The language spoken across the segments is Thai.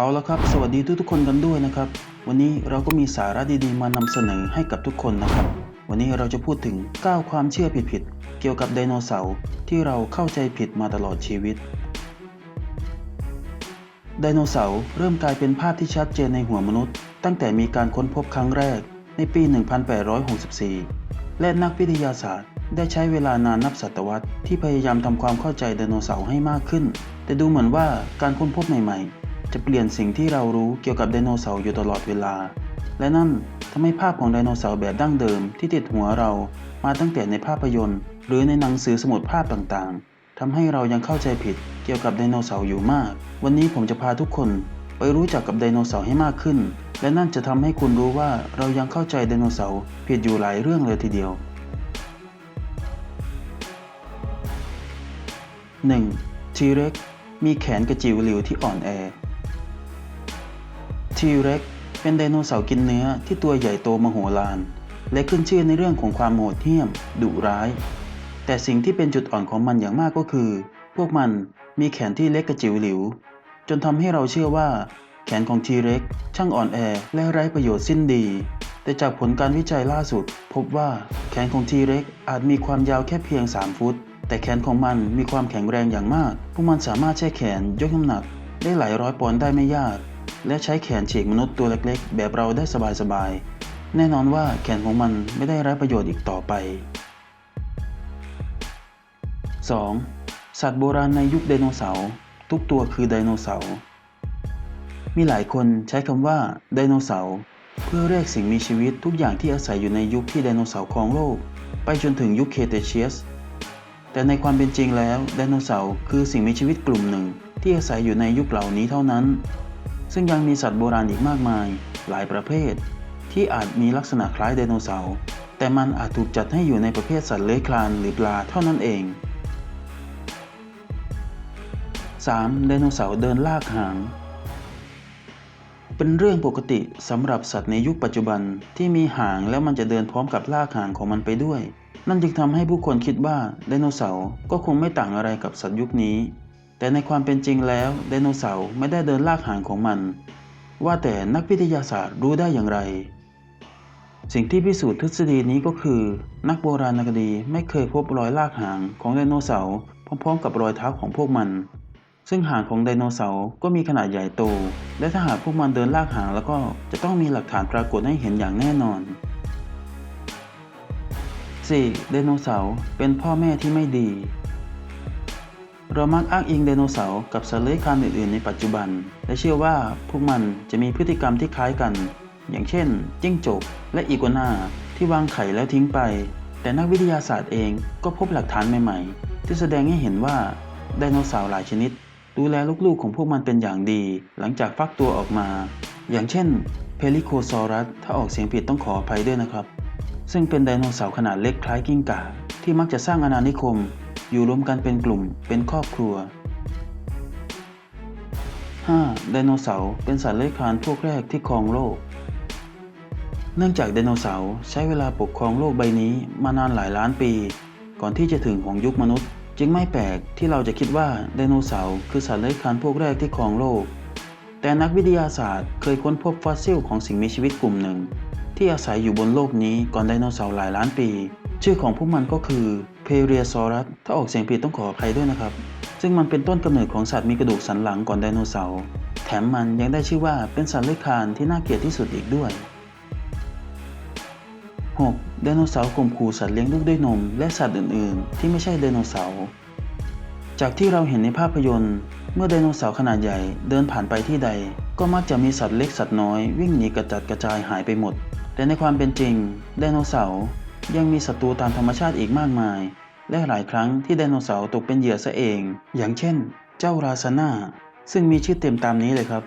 เอาละครับ สวัสดีทุกๆคนกันด้วยนะครับ วันนี้เราก็มีสาระดีๆ มานำเสนอให้กับทุกคนนะครับ วันนี้เราจะพูดถึง 9 ความเชื่อผิดๆ เกี่ยวกับไดโนเสาร์ที่เราเข้าใจผิดมาตลอดชีวิต ไดโนเสาร์เริ่มกลายเป็นภาพที่ชัดเจนในหัวมนุษย์ ตั้งแต่มีการค้นพบครั้งแรกในปี 1864 และนักวิทยาศาสตร์ ได้ใช้เวลานานนับศตวรรษที่พยายามทำความเข้าใจไดโนเสาร์ให้มากขึ้น แต่ดูเหมือนว่าการค้นพบใหม่ๆ จะเปลี่ยนสิ่งที่เรารู้เกี่ยวกับไดโนเสาร์อยู่ตลอดเวลา และนั่นทำให้ภาพของไดโนเสาร์แบบดั้งเดิมที่ติดหัวเรามาตั้งแต่ในภาพยนตร์ หรือในหนังสือสมุดภาพต่างๆทำให้เรายังเข้าใจผิดเกี่ยวกับไดโนเสาร์อยู่มาก วันนี้ผมจะพาทุกคนไปรู้จักกับไดโนเสาร์ให้มากขึ้น และนั่นจะทำให้คุณรู้ว่าเรายังเข้าใจไดโนเสาร์ผิดอยู่หลายเรื่องเลยทีเดียว 1. T-Rex มีแขนกระจิ๋วหลิวที่อ่อนแอ T-Rex เป็นไดโนเสาร์กินเนื้อที่ตัวใหญ่โตมโหฬารและขึ้นชื่อในเรื่องของความโหดเหี้ยม ดุร้าย แต่สิ่งที่เป็นจุดอ่อนของมันอย่างมากก็คือ พวกมันมีแขนที่เล็กกระจิ๋วหลิว จนทำให้เราเชื่อว่า แขนของ T-Rex ช่างอ่อนแอและไร้ประโยชน์สิ้นดี แต่จากผลการวิจัยล่าสุด พบว่าแขนของ T-Rex อาจมีความยาวแค่เพียง 3 ฟุต แต่แขนของมันมีความแข็งแรงอย่างมาก พวกมันสามารถใช้แขนยกน้ำหนักได้หลายร้อยปอนด์ได้ไม่ยาก และใช้แขนฉีกมนุษย์ตัวเล็กๆ แบบเราได้สบายๆ แน่นอนว่าแขนของมันไม่ได้ไร้ประโยชน์อีกต่อไป 2. สัตว์โบราณในยุคไดโนเสาร์ทุกตัวคือไดโนเสาร์ มีหลายคนใช้คำว่าไดโนเสาร์เพื่อเรียกสิ่งมีชีวิตทุกอย่างที่อาศัยอยู่ในยุคที่ไดโนเสาร์ครองโลก ไปจนถึงยุคเคเตเชียส แต่ในความเป็นจริงแล้วไดโนเสาร์คือสิ่งมีชีวิตกลุ่มหนึ่งที่อาศัยอยู่ในยุคเหล่านี้เท่านั้น ซึ่งยังมีสัตว์โบราณอีกมากมาย หลายประเภท ที่อาจมีลักษณะคล้ายไดโนเสาร์แต่มันอาจถูกจัดให้อยู่ในประเภทสัตว์เลื้อยคลานหรือปลาเท่านั้นเอง 3. ไดโนเสาร์เดินลากหาง เป็นเรื่องปกติสำหรับสัตว์ในยุคปัจจุบันที่มีหางแล้วมันจะเดินพร้อมกับลากหางของมันไปด้วย นั่นจึงทำให้ผู้คนคิดว่าไดโนเสาร์ก็คงไม่ต่างอะไรกับสัตว์ยุคนี้ แต่ในความเป็นจริงแล้วไดโนเสาร์ไม่ได้เดินลากหางของมัน ว่าแต่นักวิทยาศาสตร์รู้ได้อย่างไร สิ่งที่พิสูจน์ทฤษฎีนี้ก็คือ นักโบราณคดีไม่เคยพบรอยลากหางของไดโนเสาร์พร้อมๆ กับรอยเท้าของพวกมัน ซึ่งหางของไดโนเสาร์ก็มีขนาดใหญ่โต และถ้าหากพวกมันเดินลากหางแล้วก็จะต้องมีหลักฐานปรากฏให้เห็นอย่างแน่นอน 4. ไดโนเสาร์เป็นพ่อแม่ที่ไม่ดี เรามักอ้างอิงไดโนเสาร์กับสัตว์เลื้อยคลานอื่นๆในปัจจุบัน และเชื่อว่าพวกมันจะมีพฤติกรรมที่คล้ายกัน อย่างเช่น จิ้งจก และอีกัวนาที่วางไข่แล้วทิ้งไป แต่นักวิทยาศาสตร์เองก็พบหลักฐานใหม่ๆ ที่แสดงให้เห็นว่าไดโนเสาร์หลายชนิด ดูแลลูกๆของพวกมันเป็นอย่างดี หลังจากฟักตัวออกมา อย่างเช่นเพลิโคซอรัสถ้าออกเสียงผิดต้องขออภัยด้วยนะครับ ซึ่งเป็นไดโนเสาร์ขนาดเล็กคล้ายกิ้งก่าที่มักจะสร้างอาณานิคม อยู่รวมกันเป็นกลุ่มเป็นครอบครัว 5. ไดโนเสาร์เป็นสัตว์เลื้อยคลานพวกแรกที่ครองโลก เนื่องจากไดโนเสาร์ใช้เวลาปกครองโลกใบนี้มานานหลายล้านปี ก่อนที่จะถึงของยุคมนุษย์ จึงไม่แปลกที่เราจะคิดว่าไดโนเสาร์คือสัตว์เลื้อยคลานพวกแรกที่ครองโลก แต่นักวิทยาศาสตร์เคยค้นพบฟอสซิลของสิ่งมีชีวิตกลุ่มหนึ่ง ที่อาศัยอยู่บนโลกนี้ก่อนไดโนเสาร์หลายล้านปี ชื่อของพวกมันก็คือ เพเรียซอรัสถ้าออกเสียงผิดต้องขออภัยด้วยนะครับ ซึ่งมันเป็นต้นกำเนิดของสัตว์มีกระดูกสันหลังก่อนไดโนเสาร์ แถมมันยังได้ชื่อว่าเป็นสัตว์เลื้อยคลานที่น่าเกลียดที่สุดอีกด้วย 6. ไดโนเสาร์ข่มขู่สัตว์เลี้ยงลูกด้วยนม และสัตว์อื่น ๆ ที่ไม่ใช่ไดโนเสาร์ จากที่เราเห็นในภาพยนตร์ เมื่อไดโนเสาร์ขนาดใหญ่เดินผ่านไปที่ใด ก็มักจะมีสัตว์เล็กสัตว์น้อย วิ่งหนีกระจัดกระจายหายไปหมด แต่ในความเป็นจริงไดโนเสาร์ ยังมีศัตรูตามธรรมชาติอีกมากมาย และหลายครั้งที่ไดโนเสาร์ตกเป็นเหยื่อซะเอง อย่างเช่น เจ้าราซาน่าซึ่งมีชื่อเต็มตามนี้เลยครับ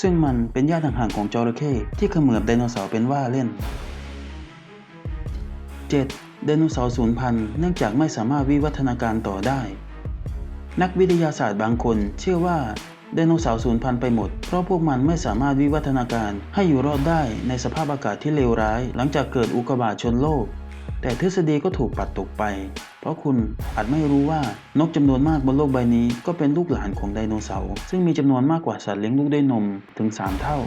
ซึ่งมันเป็นญาติห่างๆของจระเข้ที่เขมือบไดโนเสาร์เป็นว่าเล่น 7. ไดโนเสาร์สูญพันธุ์เนื่องจากไม่สามารถวิวัฒนาการต่อได้ นักวิทยาศาสตร์บางคนเชื่อว่า ไดโนเสาร์สูญพันธุ์ไปหมด เพราะพวกมันไม่สามารถวิวัฒนาการให้อยู่รอดได้ในสภาพอากาศที่เลวร้าย หลังจากเกิดอุกกาบาตชนโลก แต่ทฤษฎีก็ถูกปัดตกไป เพราะคุณอาจไม่รู้ว่านกจำนวนมากบนโลกใบนี้ ก็เป็นลูกหลานของไดโนเสาร์ซึ่งมีจำนวนมากกว่าสัตว์เลี้ยงลูกด้วยนมถึง 3 เท่า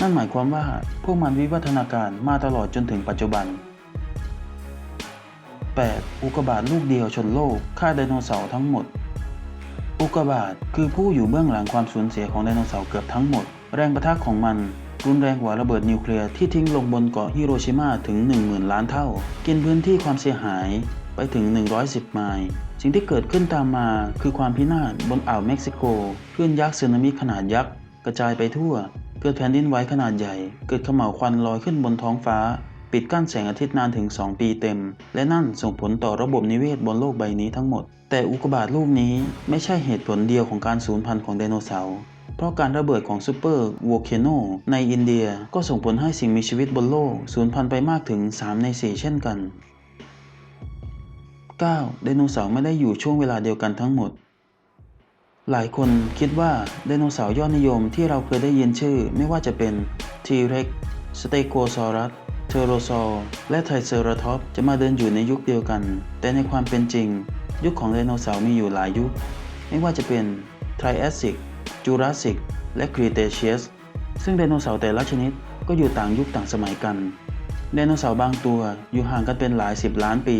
นั่นหมายความว่าพวกมันวิวัฒนาการมาตลอดจนถึงปัจจุบัน 8. อุกกาบาตลูกเดียวชนโลกฆ่าไดโนเสาร์ทั้งหมด อุกกาบาตคือผู้อยู่เบื้องหลังความสูญเสียของไดโนเสาร์เกือบทั้งหมด แรงประทะของมัน รุนแรงกว่าระเบิดนิวเคลียร์ที่ทิ้งลงบนเกาะฮิโรชิมาถึง 10,000 ล้านเท่า กินพื้นที่ความเสียหายไปถึง 110 ไมล์สิ่งที่เกิดขึ้นตามมาคือความพินาศบนอ่าวเม็กซิโกคลื่นยักษ์สึนามิขนาดยักษ์กระจายไปทั่ว เกิดแผ่นดินไหวขนาดใหญ่ เกิดเขม่าวควันลอยขึ้นบนท้องฟ้า ปิดกั้นแสงอาทิตย์นานถึง 2 ปีเต็ม และนั่นส่งผลต่อระบบนิเวศบนโลกใบนี้ทั้งหมด แต่อุกกาบาตลูกนี้ไม่ใช่เหตุผลเดียวของการสูญพันธุ์ของไดโนเสาร์เพราะการระเบิดของซูเปอร์วอลเคโนในอินเดียก็ส่งผลให้สิ่งมีชีวิตบนโลกสูญพันธุ์ไปมากถึง 3 ใน 4 เช่นกัน 9. ไดโนเสาร์ไม่ได้อยู่ช่วงเวลาเดียวกันทั้งหมด หลายคนคิดว่าไดโนเสาร์ยอดนิยมที่เราเคยได้ยินชื่อไม่ว่าจะเป็น T-Rex Stegosaurus t e r o s a u r และ Triceratops จะมาเดินอยู่ในยุคเดียวกัน แต่ในความเป็นจริง ยุคของไดโนเสาร์มีอยู่หลายยุค ไม่ว่าจะเป็น Triassic Jurassic และ Cretaceous ซึ่งไดโนเสาร์แต่ละชนิดก็อยู่ต่างยุคต่างสมัยกัน ไดโนเสาร์บางตัวอยู่ห่างกันเป็นหลายสิบล้านปี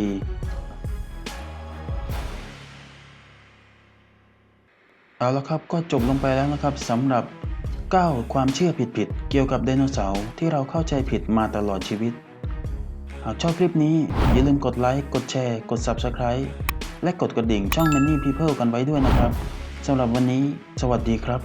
เอาละครับก็จบลงไปแล้วนะครับสำหรับ 9 ความเชื่อผิดๆ เกี่ยวกับไดโนเสาร์ที่เราเข้าใจผิดมาตลอดชีวิต หากชอบคลิปนี้ อย่าลืมกดไลค์ กดแชร์ กด Subscribe และกดกระดิ่งช่อง Many People กันไว้ด้วยนะครับ สำหรับวันนี้ สวัสดีครับ